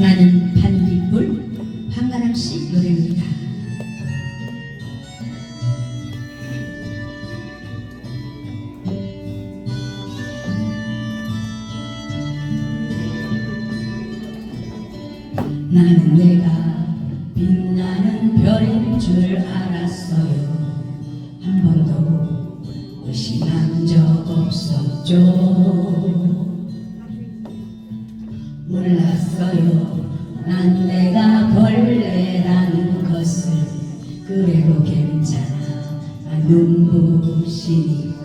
나는 반딧불 황가람 씨 노래입니다. 나는 내가 빛나는 별인 줄 알았어요. 한 번도 의심한 적 없었죠. 몰랐어요. 난 내가 벌레라는 것을 그래도 괜찮아. 난 눈부시니까.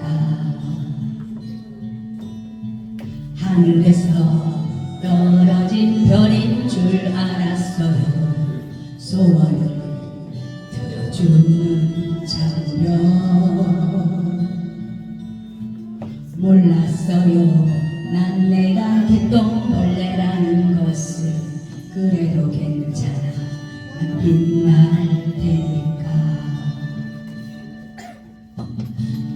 하늘에서 떨어진 별인 줄 알았어요. 소원을 들어주는 장면. 몰랐어요. 난 내가 개똥벌레라는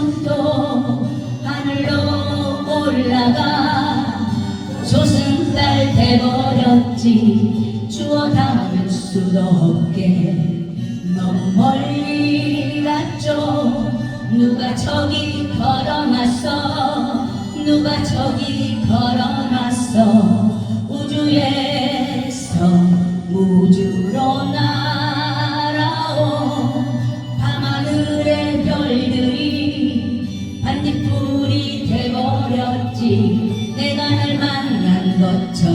손도 하늘로 올라가 조승달 돼버렸지. 주워 담을 수도 없게. 너무 멀리 갔죠. 누가 저기 걸어놨어? 누가 저기 걸어놨어? 우주에